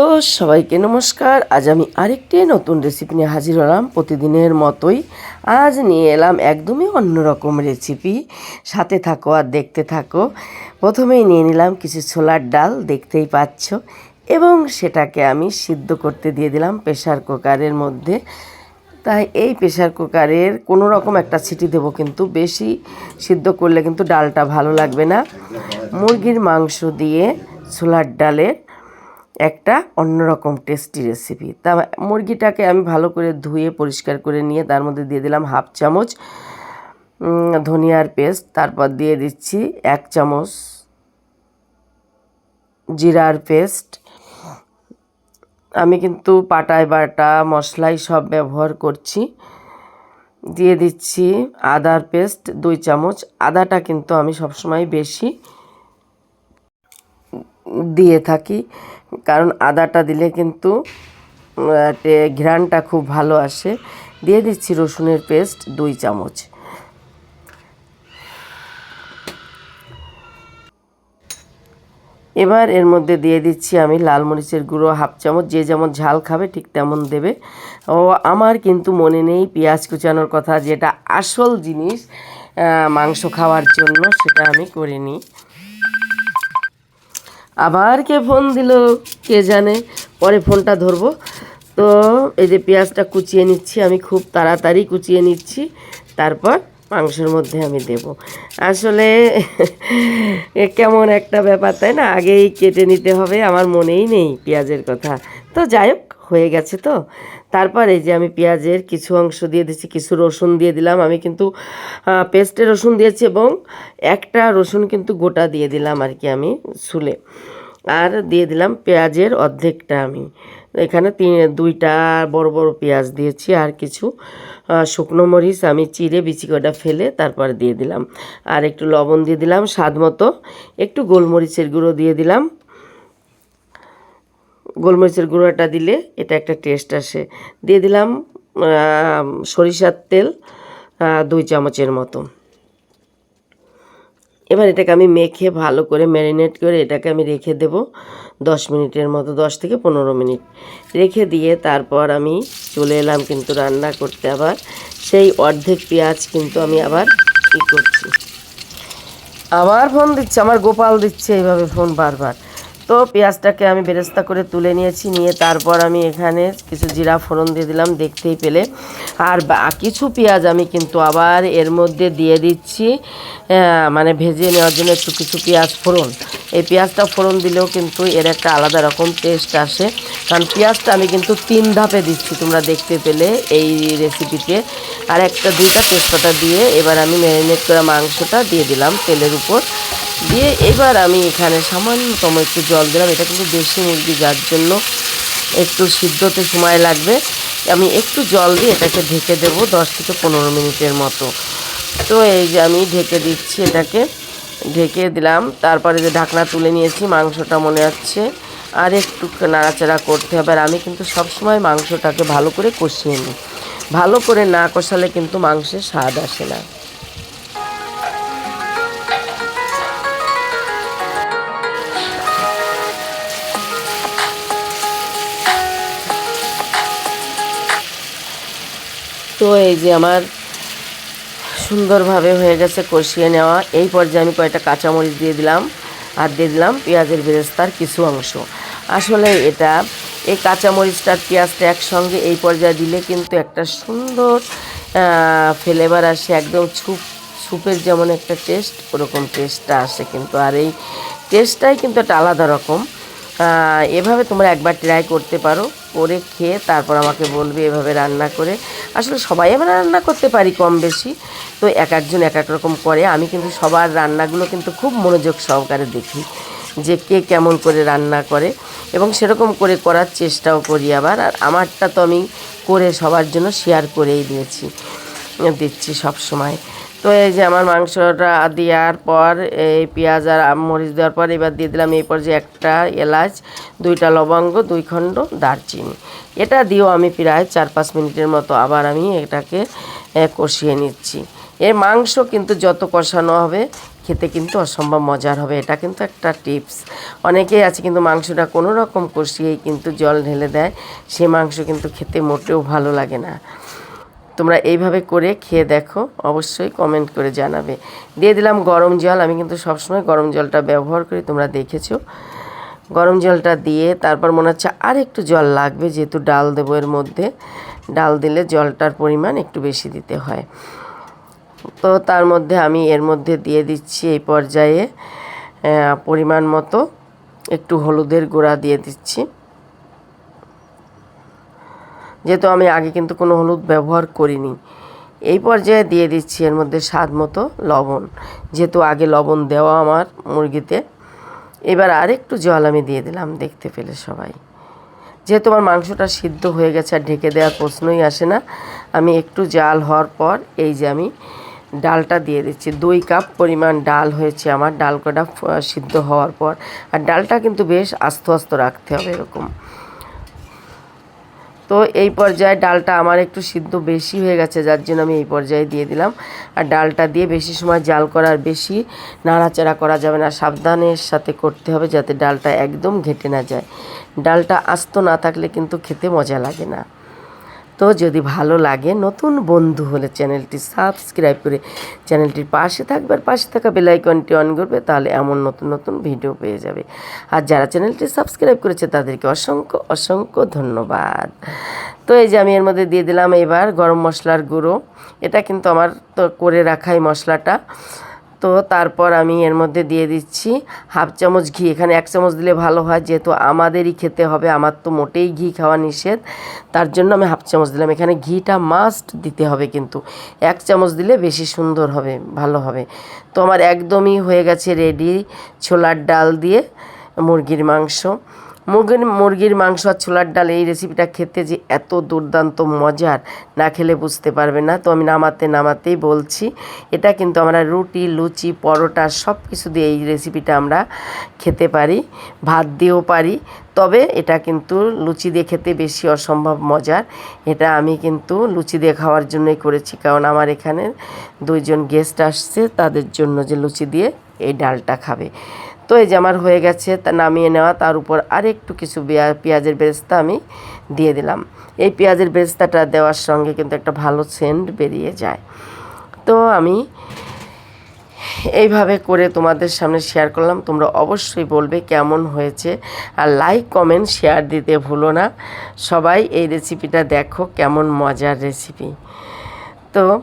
তো সবাইকে নমস্কার। আজ আমি আরেকটি নতুন রেসিপি নিয়ে হাজির হলাম। প্রতিদিনের মতোই আজ নিয়ে এলাম একদমই অন্যরকম রেসিপি সাথে থাকো আর দেখতে থাকো। প্রথমেই নিয়ে নিলাম কিছু ছোলার ডাল, দেখতেই পাচ্ছ। এবং সেটাকে আমি সিদ্ধ করতে দিয়ে দিলাম প্রেশার কুকারের মধ্যে। তাই এই প্রেশার কুকারের কোনো রকম একটা সিটি দেবো কিন্তু বেশি সিদ্ধ করলে কিন্তু ডালটা ভালো লাগবে না। মুরগির মাংস দিয়ে ছোলার ডালের একটা অন্যরকম টেস্টি রেসিপি তা মুরগিটাকে আমি ভালো করে ধুয়ে, পরিষ্কার করে নিয়ে তার মধ্যে দিয়ে দিলাম হাফ চামচ ধনিয়ার পেস্ট তারপর দিয়ে দিচ্ছি এক চামচ জিরার পেস্ট আমি কিন্তু পাটায় বাটা, মশলাই সব ব্যবহার করছি। দিয়ে দিচ্ছি আদার পেস্ট দুই চামচ। আদাটা কিন্তু আমি সবসময় বেশি দিয়ে থাকি। কারণ আদাটা দিলে কিন্তু উম, টে- ঘ্রাণটা খুব ভালো আসে। দিয়ে দিচ্ছি রসুনের পেস্ট দুই চামচ। এবার এর মধ্যে দিয়ে দিচ্ছি আমি লাল মরিচের গুঁড়ো হাফ চামচ যে যেমন ঝাল খাবে ঠিক তেমন দেবে। ও আমার কিন্তু মনে নেই পেঁয়াজ কুচানোর কথা যেটা আসল জিনিস মাংস খাওয়ার জন্য সেটা আমি করে নিই আবার কে ফোন দিল, কে জানে? পরে ফোনটা ধরবো। তো এই যে পেঁয়াজটা কুচিয়ে নিচ্ছি, আমি খুব তাড়াতাড়ি কুচিয়ে নিচ্ছি। তারপর মাংসের মধ্যে আমি দেব। আসলে কেমন একটা ব্যাপার, তাই না? আগেই কেটে নিতে হবে, আমার মনেই নেই পেঁয়াজের কথা। তো যাই হোক হয়ে গেছে তো। তারপর যে আমি পেঁয়াজের কিছু অংশ দিয়ে দিচ্ছি, কিছু রসুন দিয়ে দিলাম। আমি কিন্তু পেস্টে রসুন দিয়েছি এবং একটা রসুন কিন্তু গোটা দিয়ে দিলাম আর কি আমি ছুলে আর দিয়ে দিলাম পেঁয়াজের অর্ধেকটা আমি। এখানে তিন, দুইটা বড় বড় পেঁয়াজ দিয়েছি আর কিছু শুকনো মরিচ আমি চিড়ে বিচি কটা ফেলে তারপর দিয়ে দিলাম। আর একটু লবণ দিয়ে দিলাম স্বাদ মতো। একটু গোলমরিচের গুঁড়ো দিয়ে দিলাম। গোলমরিচের গুঁড়োটা দিলে এটা একটা টেস্ট আসে। দিয়ে দিলাম সরিষার তেল দুই চামচের মতো। এবার এটাকে আমি মেখে ভালো করে ম্যারিনেট করে এটাকে আমি রেখে দেব দশ মিনিটের মতো, দশ থেকে পনেরো মিনিট। রেখে দিয়ে তারপর আমি চলে এলাম কিন্তু রান্না করতে আবার। সেই অর্ধেক পেঁয়াজ কিন্তু আমি আবার ই করছি। আবার ফোন দিচ্ছে, আমার গোপাল দিচ্ছে, এইভাবে ফোন বারবার। তো পেঁয়াজটাকে আমি বেরেস্তা করে তুলে নিয়েছি, নিয়ে তারপর আমি এখানে কিছু জিরা ফোড়ন দিয়ে দিলাম, দেখতেই পেলে। আর কিছু পেঁয়াজ আমি কিন্তু আবার এর মধ্যে দিয়ে দিচ্ছি মানে ভেজে নেওয়ার জন্য একটু কিছু পেঁয়াজ ফোড়ন। এই পেঁয়াজটা ফোড়ন দিলেও কিন্তু এর একটা আলাদা রকম টেস্ট আসে। কারণ পেঁয়াজটা আমি কিন্তু তিন ধাপে দিচ্ছি, তোমরা দেখতে পেলে এই রেসিপিতে আর একটা দুইটা তেজপাতা দিয়ে এবার আমি ম্যারিনেট করা মাংসটা দিয়ে দিলাম তেলের উপর। দিয়ে এবার আমি এখানে সামান্যতম একটু জল দিলাম। এটা কিন্তু দেশি মুরগি, যার জন্য একটু সিদ্ধতে সময় লাগবে। আমি একটু জল দিয়ে এটাকে ঢেকে দেবো দশ থেকে পনেরো মিনিটের মতো। তো এই যে আমি ঢেকে দিচ্ছি এটাকে। ঢেকে দিলাম। তারপরে যে ঢাকনা তুলে নিয়েছি, মাংসটা মনে হচ্ছে আর একটু নাড়াচাড়া করতে হবে। আর আমি কিন্তু সবসময় মাংসটাকে ভালো করে কষিয়ে নিই। ভালো করে না কষালে কিন্তু মাংসের স্বাদ আসে না। তো এই যে আমার সুন্দরভাবে হয়ে গেছে কষিয়ে নেওয়া। এই পর্যায়ে আমি কয়েকটা কাঁচামরিচ দিয়ে দিলাম আর দিয়ে দিলাম পেঁয়াজের বেরেস্তার কিছু অংশ। আসলে এটা, এই কাঁচামরিচটার পেঁয়াজটা একসঙ্গে এই পর্যায়ে দিলে কিন্তু একটা সুন্দর ফ্লেভার আসে, একদম সুপ স্যুপের যেমন একটা টেস্ট ওরকম টেস্টটা আসে কিন্তু। আর এই টেস্টটাই কিন্তু একটা আলাদা রকম। এভাবে তোমরা একবার ট্রাই করতে পারো। করে খেয়ে তারপর আমাকে বলবে এভাবে রান্না করে। আসলে সবাই আমরা রান্না করতে পারি কম বেশি। তো এক একজন এক এক রকম করে। আমি কিন্তু সবার রান্নাগুলো কিন্তু খুব মনোযোগ সহকারে দেখি যে কে কেমন করে রান্না করে এবং সেরকম করে করার চেষ্টাও করি আবার। আর আমারটা তো আমি করে সবার জন্য শেয়ার করেই দিয়েছি, দিচ্ছি সব সময়। তো এই যে আমার মাংসটা দেওয়ার পর, এই পেঁয়াজ আর মরিচ দেওয়ার পর এবার দিয়ে দিলাম এই পর্যায়ে একটা এলাচ, দুইটা লবঙ্গ, দুই খণ্ড দারচিনি। এটা দিয়েও আমি প্রায় চার পাঁচ মিনিটের মতো আবার আমি এটাকে কষিয়ে নিচ্ছি। এর মাংস কিন্তু যত কষানো হবে, খেতে কিন্তু অসম্ভব মজার হবে, এটা কিন্তু একটা টিপস। অনেকেই আছে কিন্তু মাংসটা কোনো রকম কষিয়েই কিন্তু জল ঢেলে দেয়, সে মাংস কিন্তু খেতে মোটেও ভালো লাগে না। তোমরা এইভাবে করে খেয়ে দেখো, অবশ্যই কমেন্ট করে জানাবে। দিয়ে দিলাম গরম জল, আমি কিন্তু সবসময় গরম জলটা ব্যবহার করি, তোমরা দেখেছ। গরম জলটা দিয়ে তারপর মনে হচ্ছে আর একটু জল লাগবে, যেহেতু ডাল দেবো এর মধ্যে। ডাল দিলে জলটার পরিমাণ একটু বেশি দিতে হয়। তো তার মধ্যে আমি এর মধ্যে দিয়ে দিচ্ছি এই পর্যায়ে পরিমাণ মতো একটু হলুদের গুঁড়া দিয়ে দিচ্ছি। যেহেতু আমি আগে কিন্তু কোনো হলুদ ব্যবহার করিনি। এই পর্যায়ে দিয়ে দিচ্ছি এর মধ্যে স্বাদ মতো লবণ। যেহেতু আগে লবণ দেওয়া আমার মুরগিতে। এবার আরেকটু জল আমি দিয়ে দিলাম, দেখতে পেলে সবাই। যেহেতু আমার মাংসটা সিদ্ধ হয়ে গেছে আর ঢেকে দেওয়ার প্রশ্নই আসে না, আমি একটু জাল হওয়ার পর এই যে আমি ডালটা দিয়ে দিচ্ছি। দুই কাপ পরিমাণ ডাল হয়েছে আমার ডাল কটা সিদ্ধ হওয়ার পর। আর ডালটা কিন্তু বেশ আস্ত আস্ত রাখতে হবে এরকম। তো এই পর্যায়ে ডালটা আমার একটু সিদ্ধ বেশি হয়ে গেছে, যার জন্য আমি এই পর্যায়ে দিয়ে দিলাম। আর ডালটা দিয়ে বেশি সময় জাল করার বেশি নাড়াচাড়া করা যাবে না সাবধানের সাথে করতে হবে যাতে ডালটা একদম ঘেটে না যায়। ডালটা আস্ত না থাকলে কিন্তু খেতে মজা লাগে না। তো যদি ভালো লাগে, নতুন বন্ধু হলে চ্যানেলটি সাবস্ক্রাইব করে চ্যানেলটির পাশে থাকবে আর পাশে থাকা বেলাইকনটি অন করবে, তাহলে এমন নতুন নতুন ভিডিও পেয়ে যাবে। আর যারা চ্যানেলটি সাবস্ক্রাইব করেছে, তাদেরকে অসংখ্য অসংখ্য ধন্যবাদ। তো এই যে আমি এর মধ্যে দিয়ে দিলাম এবার গরম মশলার গুঁড়ো। এটা কিন্তু আমার তো করে রাখাই মশলাটা। তো তারপর আমি এর মধ্যে দিয়ে দিচ্ছি হাফ চামচ ঘি। এখানে এক চামচ দিলে ভালো হয়, যেহেতু আমাদেরই খেতে হবে, আমার তো মোটেই ঘি খাওয়া নিষেধ। তার জন্য আমি হাফ চামচ দিলাম। এখানে ঘিটা মাস্ট দিতে হবে কিন্তু। এক চামচ দিলে বেশি সুন্দর হবে, ভালো হবে। তো আমার একদমই হয়ে গেছে রেডি ছোলার ডাল দিয়ে মুরগির মাংস। মুরগির মুরগির মাংস আর ছোলার ডাল এই রেসিপিটা খেতে যে এত দুর্দান্ত মজার, না খেলে বুঝতে পারবে না। তো আমি নামাতে নামাতেই বলছি, এটা কিন্তু আমরা রুটি, লুচি, পরোটা সব কিছু দিয়ে এই রেসিপিটা আমরা খেতে পারি, ভাত দিয়েও পারি। তবে এটা কিন্তু লুচি দিয়ে খেতে বেশি অসম্ভব মজার। এটা আমি কিন্তু লুচি দিয়ে খাওয়ার জন্যই করেছি, কারণ আমার এখানে দুইজন গেস্ট আসছে, তাদের জন্য যে লুচি দিয়ে এই ডালটা খাবে। তো এই যে আমার হয়ে গেছে, তা নামিয়ে নেওয়া, তার উপর আরেকটু কিছু পেঁয়া- পেঁয়াজের বেরেস্তা আমি দিয়ে দিলাম। এই পেঁয়াজের বেরেস্তাটা দেওয়ার সঙ্গে কিন্তু একটা ভালো সেন্ট বেরিয়ে যায়। তো আমি এইভাবে করে তোমাদের সামনে শেয়ার করলাম। তোমরা অবশ্যই বলবে কেমন হয়েছে। আর লাইক, কমেন্ট, শেয়ার দিতে ভুলো না। সবাই এই রেসিপিটা দেখো, কেমন মজার রেসিপি তো